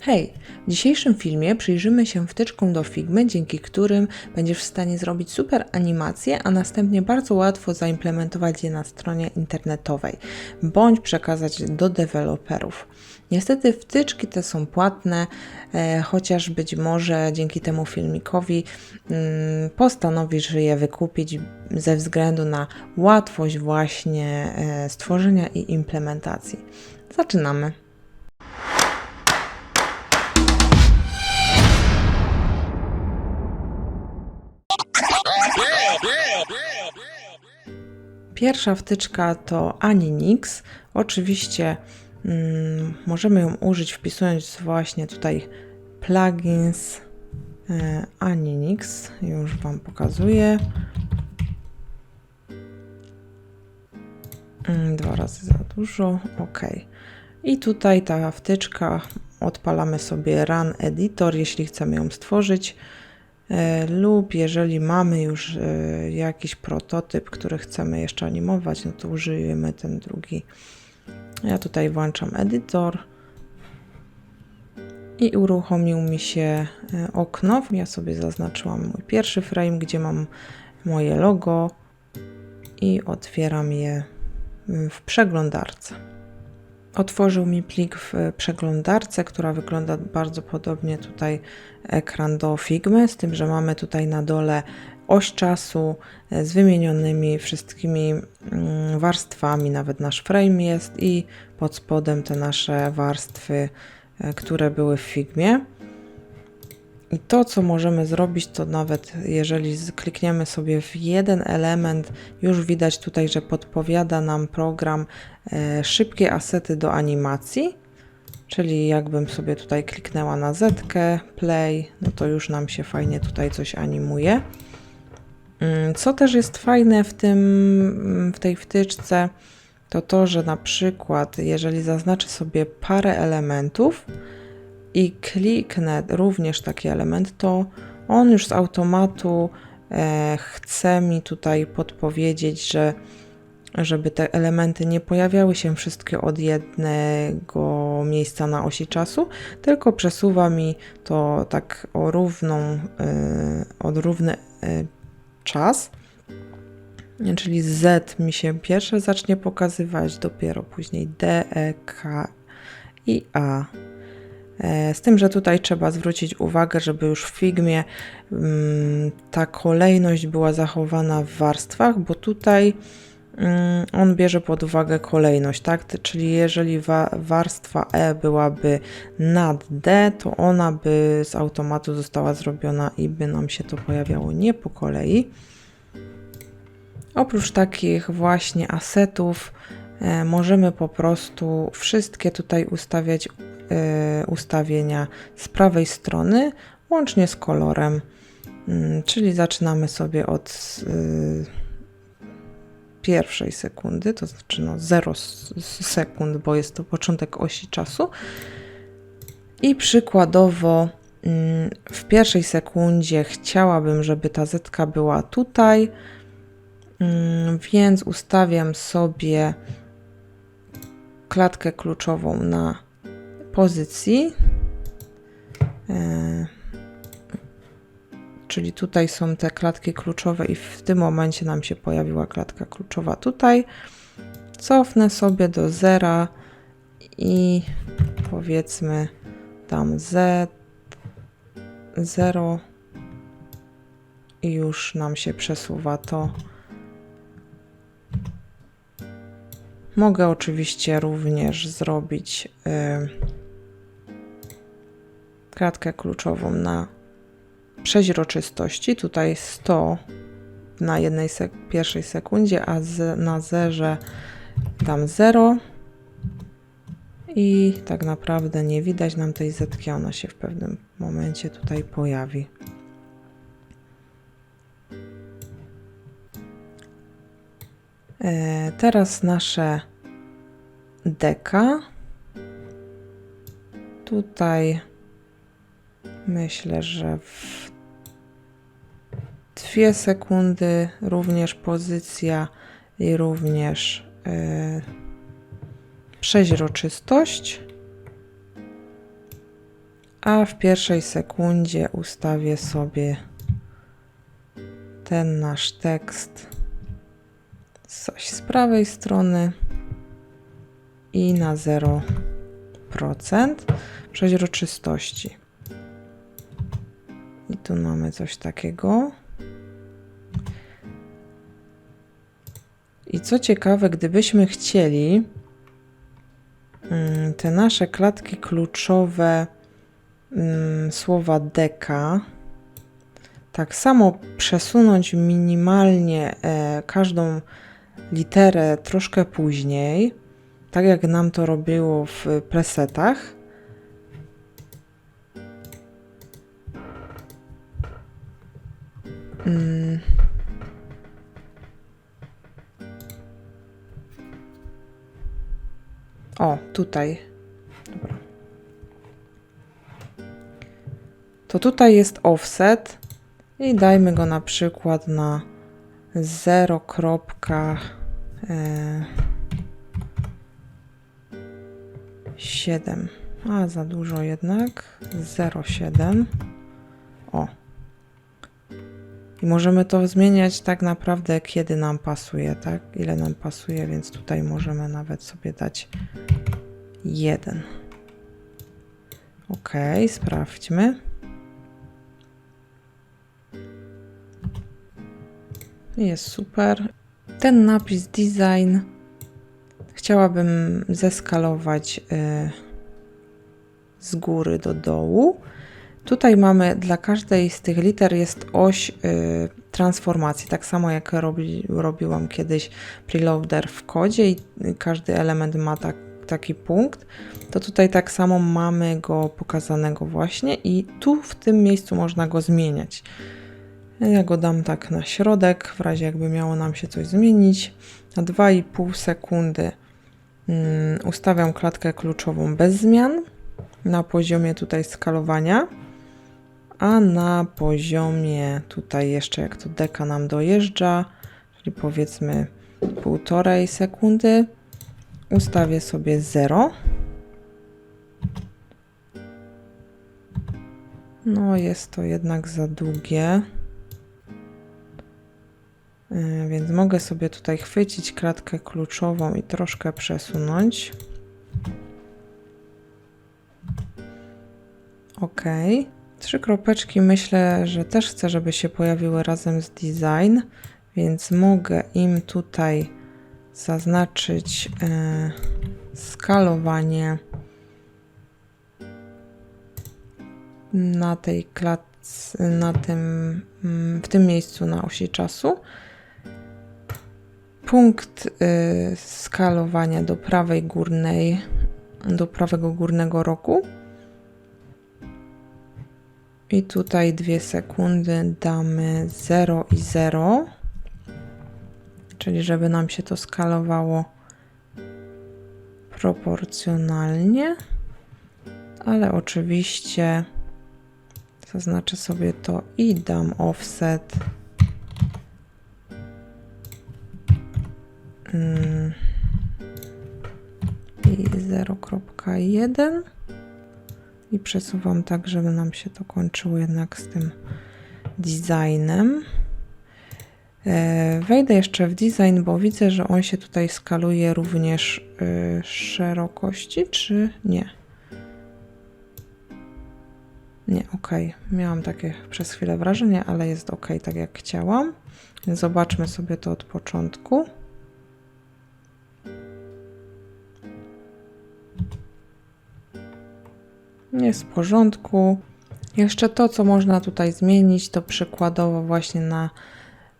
Hej! W dzisiejszym filmie przyjrzymy się wtyczkom do Figmy, dzięki którym będziesz w stanie zrobić super animacje, a następnie bardzo łatwo zaimplementować je na stronie internetowej, bądź przekazać do deweloperów. Niestety wtyczki te są płatne, e, chociaż być może dzięki temu filmikowi mm, postanowisz je wykupić ze względu na łatwość właśnie e, stworzenia i implementacji. Zaczynamy. Pierwsza wtyczka to Aninix. Oczywiście mm, możemy ją użyć wpisując właśnie tutaj plugins e, Aninix. Już Wam pokazuję. Dwa razy za dużo. OK. I tutaj ta wtyczka odpalamy sobie Run Editor, jeśli chcemy ją stworzyć. E, lub jeżeli mamy już e, jakiś prototyp, który chcemy jeszcze animować, no to użyjemy ten drugi. Ja tutaj włączam edytor i uruchomił mi się e, okno. Ja sobie zaznaczyłam mój pierwszy frame, gdzie mam moje logo i otwieram je w przeglądarce. Otworzył mi plik w przeglądarce, która wygląda bardzo podobnie tutaj ekran do Figmy, z tym, że mamy tutaj na dole oś czasu e, z wymienionymi wszystkimi mm, warstwami, nawet nasz frame jest i pod spodem te nasze warstwy, e, które były w Figmie. I to, co możemy zrobić, to nawet jeżeli klikniemy sobie w jeden element, już widać tutaj, że podpowiada nam program e, szybkie asety do animacji. Czyli jakbym sobie tutaj kliknęła na Z, play, no to już nam się fajnie tutaj coś animuje. Mm, Co też jest fajne w, tym, w tej wtyczce, to to, że na przykład, jeżeli zaznaczę sobie parę elementów, i kliknę również taki element, to on już z automatu e, chce mi tutaj podpowiedzieć, że żeby te elementy nie pojawiały się wszystkie od jednego miejsca na osi czasu, tylko przesuwa mi to tak o równą, e, od równy e, czas. Czyli Z mi się pierwsze zacznie pokazywać, dopiero później D, E, K i A. E, Z tym, że tutaj trzeba zwrócić uwagę, żeby już w Figmie mm, ta kolejność była zachowana w warstwach, bo tutaj mm, on bierze pod uwagę kolejność, tak? Czyli jeżeli wa- warstwa E byłaby nad D, to ona by z automatu została zrobiona i by nam się to pojawiało nie po kolei. Oprócz takich właśnie asetów, e, możemy po prostu wszystkie tutaj ustawiać ustawienia z prawej strony, łącznie z kolorem. Mm, Czyli zaczynamy sobie od y, pierwszej sekundy, to znaczy no 0 s- s- sekund, bo jest to początek osi czasu. I przykładowo mm, w pierwszej sekundzie chciałabym, żeby ta zetka była tutaj, Mm, więc ustawiam sobie klatkę kluczową na pozycji. E, czyli tutaj są te klatki kluczowe, i w tym momencie nam się pojawiła klatka kluczowa tutaj. Cofnę sobie do zera i powiedzmy tam z 0 i już nam się przesuwa to. Mogę oczywiście również zrobić y, kratkę kluczową na przeźroczystości. Tutaj 100 na jednej sek- pierwszej sekundzie, a z, na zerze dam 0. I tak naprawdę nie widać nam tej zetki, ona się w pewnym momencie tutaj pojawi. E, Teraz nasze deka. Tutaj myślę, że w dwie sekundy również pozycja i również e, przeźroczystość, a w pierwszej sekundzie ustawię sobie ten nasz tekst coś z prawej strony i na 0% przeźroczystości. I tu mamy coś takiego. I co ciekawe, gdybyśmy chcieli mm, te nasze klatki kluczowe mm, słowa deka tak samo przesunąć minimalnie e, każdą literę troszkę później, tak jak nam to robiło w presetach. Mm. O, tutaj. Dobra. To tutaj jest offset i dajmy go na przykład na 0, e, 7. A za dużo jednak. 0,7. O. I możemy to zmieniać tak naprawdę, kiedy nam pasuje, tak? Ile nam pasuje, więc tutaj możemy nawet sobie dać 1. Ok, sprawdźmy. Jest super. Ten napis design chciałabym zeskalować y, z góry do dołu. Tutaj mamy dla każdej z tych liter jest oś y, transformacji, tak samo jak robi, robiłam kiedyś preloader w kodzie i każdy element ma tak, taki punkt, to tutaj tak samo mamy go pokazanego właśnie i tu w tym miejscu można go zmieniać. Ja go dam tak na środek, w razie jakby miało nam się coś zmienić. Na 2,5 sekundy um, ustawiam klatkę kluczową bez zmian na poziomie tutaj skalowania, a na poziomie tutaj jeszcze jak to deka nam dojeżdża, czyli powiedzmy półtorej sekundy, ustawię sobie 0. No jest to jednak za długie. E, więc mogę sobie tutaj chwycić klatkę kluczową i troszkę przesunąć. OK. Trzy kropeczki myślę, że też chcę, żeby się pojawiły razem z design, więc mogę im tutaj zaznaczyć e, skalowanie na tej klatce, na tym, mm, w tym miejscu na osi czasu punkt y, skalowania do prawej górnej, do prawego górnego roku. I tutaj dwie sekundy damy 0 i 0, czyli żeby nam się to skalowało proporcjonalnie, ale oczywiście zaznaczę sobie to i dam offset. Mm. i 0.1 i przesuwam tak, żeby nam się to kończyło jednak z tym designem. E, wejdę jeszcze w design, bo widzę, że on się tutaj skaluje również e, szerokości, czy nie? Nie, ok. Miałam takie przez chwilę wrażenie, ale jest ok, tak jak chciałam. Zobaczmy sobie to od początku. Jest w porządku. Jeszcze to, co można tutaj zmienić, to przykładowo właśnie na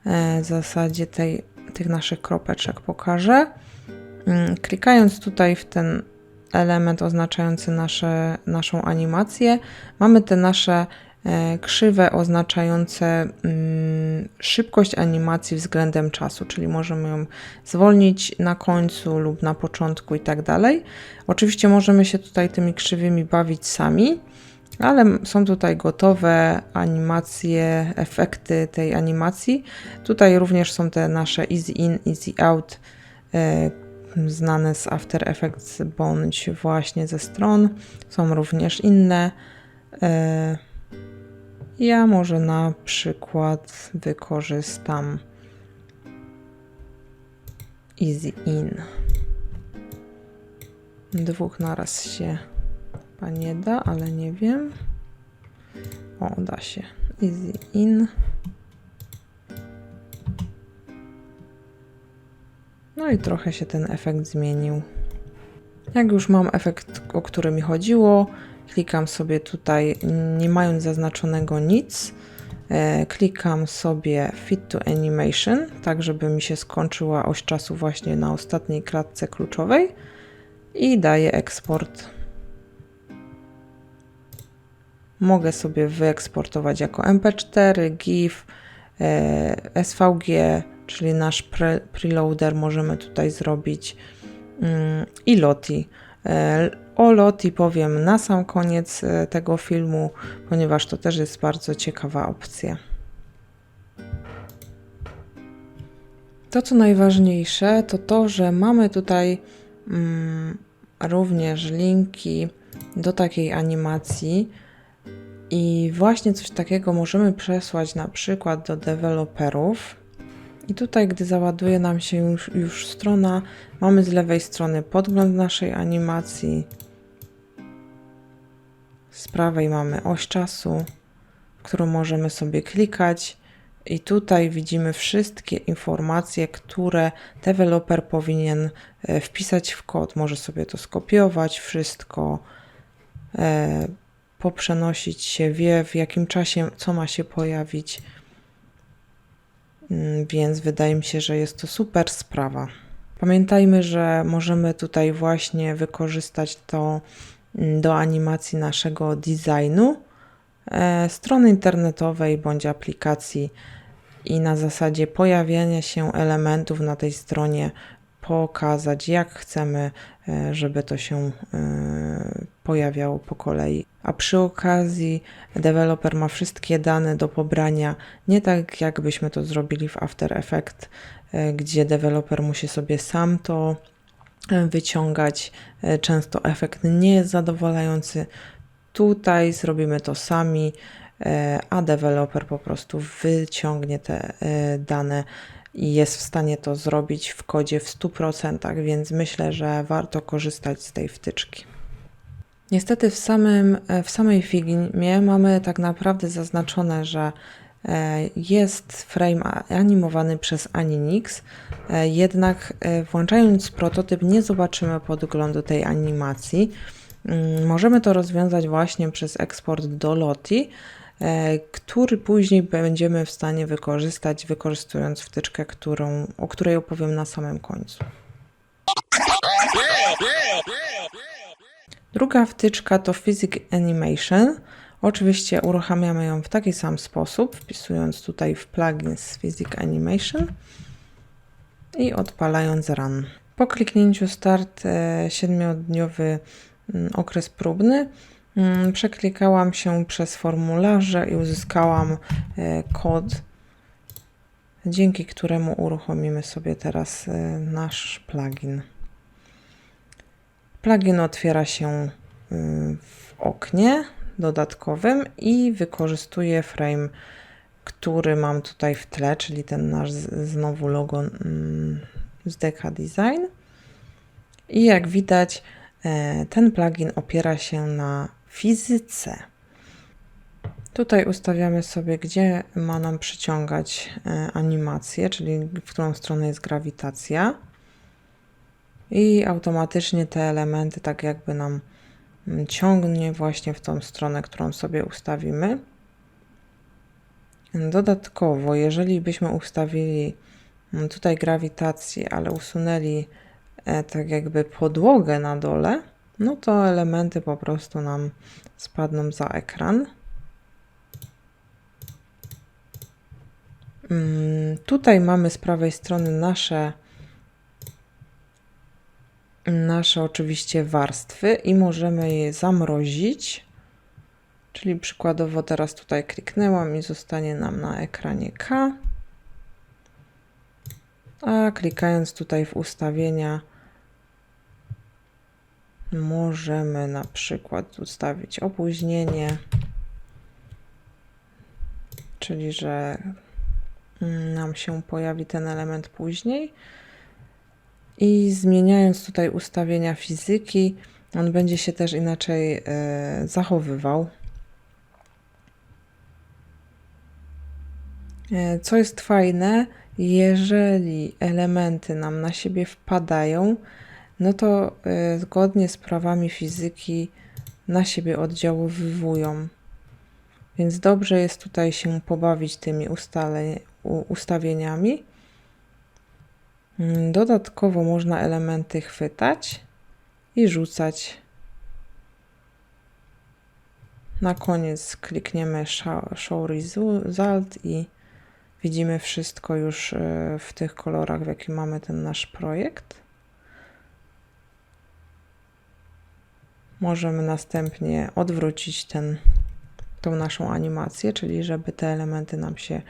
e, zasadzie tej, tych naszych kropeczek pokażę. Mm, klikając tutaj w ten element oznaczający nasze, naszą animację, mamy te nasze krzywe oznaczające mm, szybkość animacji względem czasu, czyli możemy ją zwolnić na końcu lub na początku i tak dalej. Oczywiście możemy się tutaj tymi krzywymi bawić sami, ale są tutaj gotowe animacje, efekty tej animacji. Tutaj również są te nasze easy in, easy out, e, znane z After Effects bądź właśnie ze stron. Są również inne. Ja może na przykład wykorzystam Easy In. Dwóch naraz się chyba nie da, ale nie wiem. O, da się. Easy In. No i trochę się ten efekt zmienił. Jak już mam efekt, o który mi chodziło, klikam sobie tutaj, nie mając zaznaczonego nic, e, klikam sobie Fit to Animation, tak żeby mi się skończyła oś czasu właśnie na ostatniej klatce kluczowej i daję eksport. Mogę sobie wyeksportować jako MP4, GIF, e, SVG, czyli nasz pre, preloader możemy tutaj zrobić mm, i Loti. O Loti powiem na sam koniec e, tego filmu, ponieważ to też jest bardzo ciekawa opcja. To, co najważniejsze, to to, że mamy tutaj mm, również linki do takiej animacji i właśnie coś takiego możemy przesłać na przykład do deweloperów. I tutaj, gdy załaduje nam się już, już strona, mamy z lewej strony podgląd naszej animacji. Z prawej mamy oś czasu, którą możemy sobie klikać. I tutaj widzimy wszystkie informacje, które deweloper powinien e, wpisać w kod. Może sobie to skopiować, wszystko e, poprzenosić się, wie w jakim czasie co ma się pojawić. Mm, Więc wydaje mi się, że jest to super sprawa. Pamiętajmy, że możemy tutaj właśnie wykorzystać to do animacji naszego designu, e, strony internetowej bądź aplikacji i na zasadzie pojawiania się elementów na tej stronie pokazać, jak chcemy, e, żeby to się e, pojawiało po kolei. A przy okazji deweloper ma wszystkie dane do pobrania, nie tak jakbyśmy to zrobili w After Effects, gdzie deweloper musi sobie sam to wyciągać. E, Często efekt nie jest zadowalający. Tutaj zrobimy to sami, e, a deweloper po prostu wyciągnie te e, dane i jest w stanie to zrobić w kodzie w 100%, więc myślę, że warto korzystać z tej wtyczki. Niestety w, samym, w samej Figmie mamy tak naprawdę zaznaczone, że jest frame animowany przez Aninix, e, jednak e, włączając prototyp nie zobaczymy podglądu tej animacji. Mm, Możemy to rozwiązać właśnie przez eksport do Loti, e, który później będziemy w stanie wykorzystać, wykorzystując wtyczkę, którą, o której opowiem na samym końcu. Druga wtyczka to Physics Animation. Oczywiście uruchamiamy ją w taki sam sposób, wpisując tutaj w plugins Physics Animation i odpalając Run. Po kliknięciu Start e, 7-dniowy mm, okres próbny mm, przeklikałam się przez formularze i uzyskałam e, kod, dzięki któremu uruchomimy sobie teraz e, nasz plugin. Plugin otwiera się y, w oknie dodatkowym i wykorzystuje frame, który mam tutaj w tle, czyli ten nasz znowu logo mm, z Deca Design. I jak widać, e, ten plugin opiera się na fizyce. Tutaj ustawiamy sobie, gdzie ma nam przyciągać e, animację, czyli w którą stronę jest grawitacja i automatycznie te elementy tak jakby nam ciągnie właśnie w tą stronę, którą sobie ustawimy. Dodatkowo, jeżeli byśmy ustawili mm, tutaj grawitację, ale usunęli e, tak jakby podłogę na dole, no to elementy po prostu nam spadną za ekran. Mm, Tutaj mamy z prawej strony nasze nasze oczywiście warstwy i możemy je zamrozić. Czyli przykładowo teraz tutaj kliknęłam i zostanie nam na ekranie K. A klikając tutaj w ustawienia możemy na przykład ustawić opóźnienie, czyli że mm, nam się pojawi ten element później. I zmieniając tutaj ustawienia fizyki, on będzie się też inaczej e, zachowywał. E, Co jest fajne, jeżeli elementy nam na siebie wpadają, no to e, zgodnie z prawami fizyki na siebie oddziaływują. Więc dobrze jest tutaj się pobawić tymi ustawieniami. Mm, Dodatkowo można elementy chwytać i rzucać. Na koniec klikniemy Show Result i widzimy wszystko już e, w tych kolorach, w jakim mamy ten nasz projekt. Możemy następnie odwrócić ten, tą naszą animację, czyli żeby te elementy nam się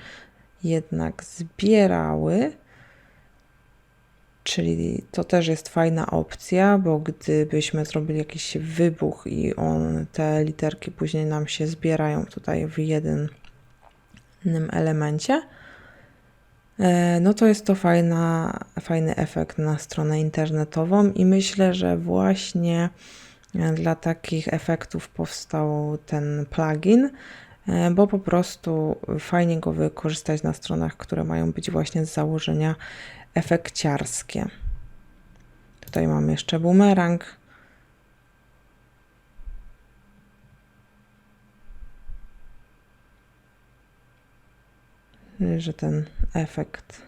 jednak zbierały. Czyli to też jest fajna opcja, bo gdybyśmy zrobili jakiś wybuch i on, te literki później nam się zbierają tutaj w jednym elemencie, e, no to jest to fajna, fajny efekt na stronę internetową i myślę, że właśnie e, dla takich efektów powstał ten plugin, e, bo po prostu fajnie go wykorzystać na stronach, które mają być właśnie z założenia efekciarskie. Tutaj mam jeszcze bumerang. Że ten efekt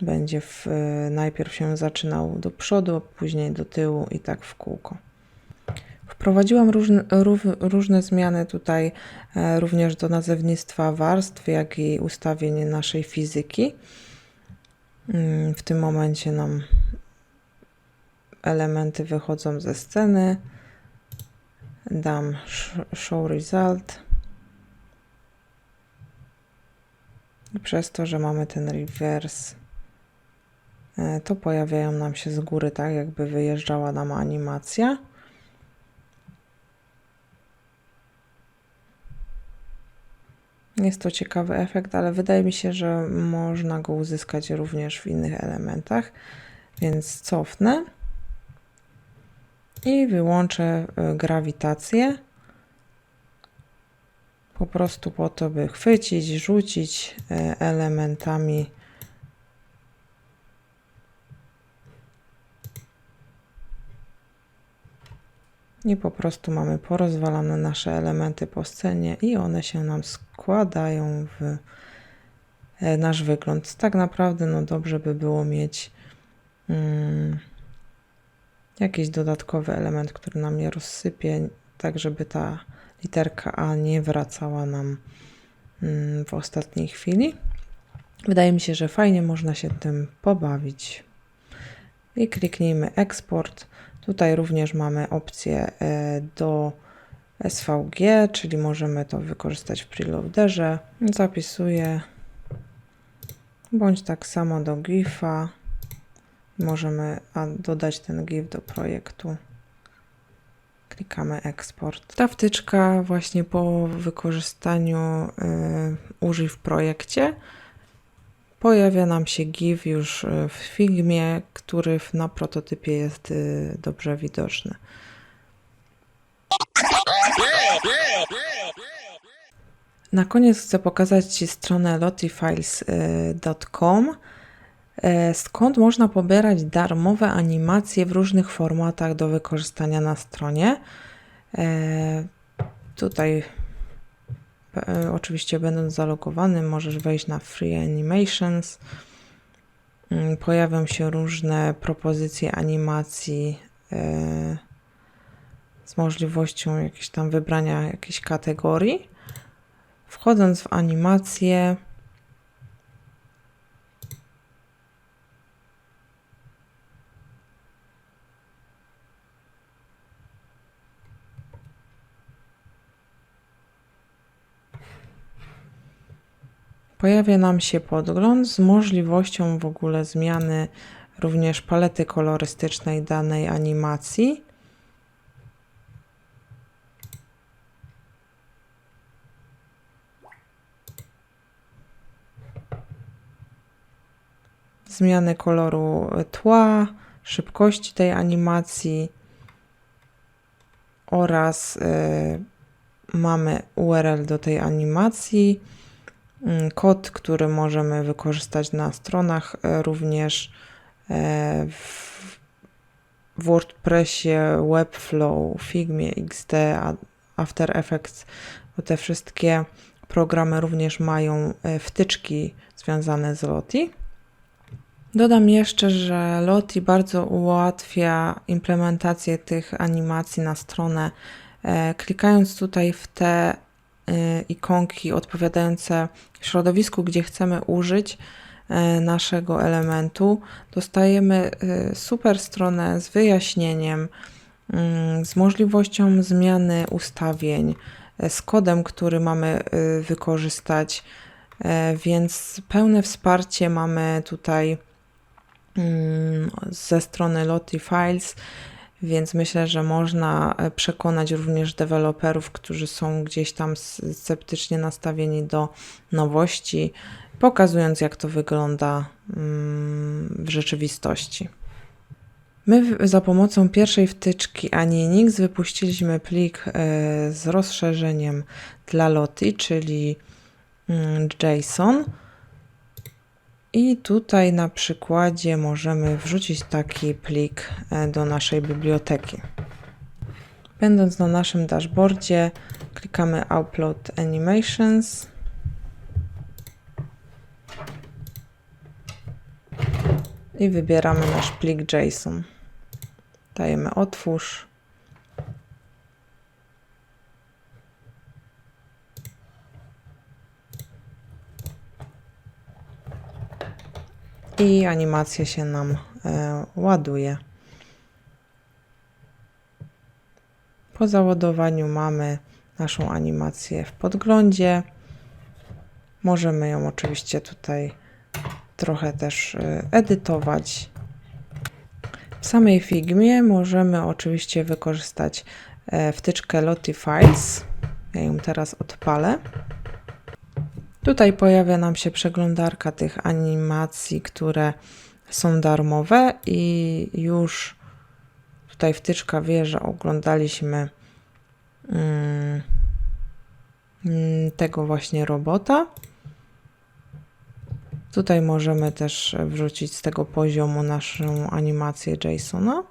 będzie w, najpierw się zaczynał do przodu, później do tyłu i tak w kółko. Wprowadziłam różne, różne zmiany tutaj e, również do nazewnictwa warstw, jak i ustawień naszej fizyki. Mm, W tym momencie nam elementy wychodzą ze sceny. Dam sh- show result. I przez to, że mamy ten reverse, e, to pojawiają nam się z góry, tak jakby wyjeżdżała nam animacja. Jest to ciekawy efekt, ale wydaje mi się, że można go uzyskać również w innych elementach, więc cofnę i wyłączę y, grawitację. Po prostu po to, by chwycić, rzucić y, elementami. I po prostu mamy porozwalane nasze elementy po scenie i one się nam składają w e, nasz wygląd. Tak naprawdę no dobrze by było mieć mm, jakiś dodatkowy element, który nam je rozsypie, tak żeby ta literka A nie wracała nam mm, w ostatniej chwili. Wydaje mi się, że fajnie można się tym pobawić. I kliknijmy eksport. Tutaj również mamy opcję e, do SVG, czyli możemy to wykorzystać w preloaderze. Zapisuję bądź tak samo do GIFa. Możemy dodać ten GIF do projektu. Klikamy eksport. Ta wtyczka właśnie po wykorzystaniu y, użyj w projekcie pojawia nam się GIF już y, w Figmie, który na prototypie jest y, dobrze widoczny. Na koniec chcę pokazać Ci stronę lotifiles.com, e, skąd można pobierać darmowe animacje w różnych formatach do wykorzystania na stronie. E, Tutaj e, oczywiście będąc zalogowany możesz wejść na Free Animations. Mm, Pojawią się różne propozycje animacji e, z możliwością jakieś tam wybrania jakiejś kategorii. Wchodząc w animację, pojawia nam się podgląd z możliwością w ogóle zmiany również palety kolorystycznej danej animacji. Zmiany koloru tła, szybkości tej animacji oraz y, mamy URL do tej animacji, kod, który możemy wykorzystać na stronach, y, również y, w, WordPressie, Webflow, Figmie, XD, After Effects, bo te wszystkie programy również mają y, wtyczki związane z Lottie. Dodam jeszcze, że Lottie bardzo ułatwia implementację tych animacji na stronę. E, Klikając tutaj w te e, ikonki odpowiadające środowisku, gdzie chcemy użyć e, naszego elementu, dostajemy e, super stronę z wyjaśnieniem, mm, z możliwością zmiany ustawień, z kodem, który mamy wykorzystać, więc pełne wsparcie mamy tutaj mm, ze strony Lottie Files, więc myślę, że można e, przekonać również deweloperów, którzy są gdzieś tam sceptycznie nastawieni do nowości, pokazując jak to wygląda mm, w rzeczywistości. My za pomocą pierwszej wtyczki Aninix wypuściliśmy plik e, z rozszerzeniem dla Lottie, czyli mm, JSON. I tutaj na przykładzie możemy wrzucić taki plik e, do naszej biblioteki. Będąc na naszym dashboardzie, klikamy Upload Animations. I wybieramy nasz plik JSON. Dajemy otwórz. I animacja się nam e, ładuje. Po załadowaniu mamy naszą animację w podglądzie. Możemy ją oczywiście tutaj trochę też e, edytować. W samej Figmie możemy oczywiście wykorzystać e, wtyczkę Lottie Files. Ja ją teraz odpalę. Tutaj pojawia nam się przeglądarka tych animacji, które są darmowe i już tutaj wtyczka wie, że oglądaliśmy mm, mm, tego właśnie robota. Tutaj możemy też wrzucić z tego poziomu naszą animację JSONa.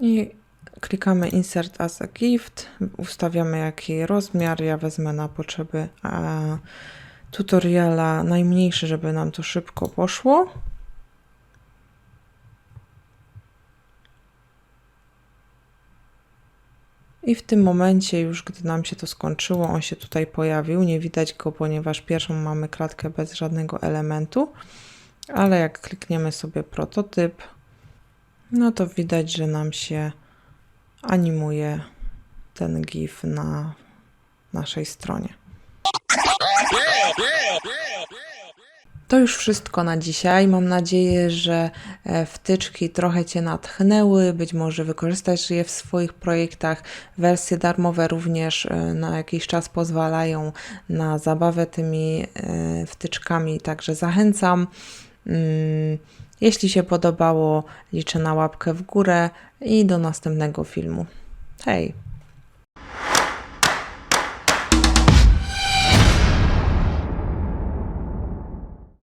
I klikamy Insert as a Gift, ustawiamy jaki rozmiar. Ja wezmę na potrzeby tutoriala najmniejszy, żeby nam to szybko poszło. I w tym momencie, już gdy nam się to skończyło, on się tutaj pojawił. Nie widać go, ponieważ pierwszą mamy klatkę bez żadnego elementu, ale jak klikniemy sobie prototyp, no to widać, że nam się animuje ten GIF na naszej stronie. To już wszystko na dzisiaj. Mam nadzieję, że e, wtyczki trochę Cię natchnęły. Być może wykorzystasz je w swoich projektach. Wersje darmowe również e, na jakiś czas pozwalają na zabawę tymi e, wtyczkami, także zachęcam. Jeśli się podobało, liczę na łapkę w górę i do następnego filmu. Hej!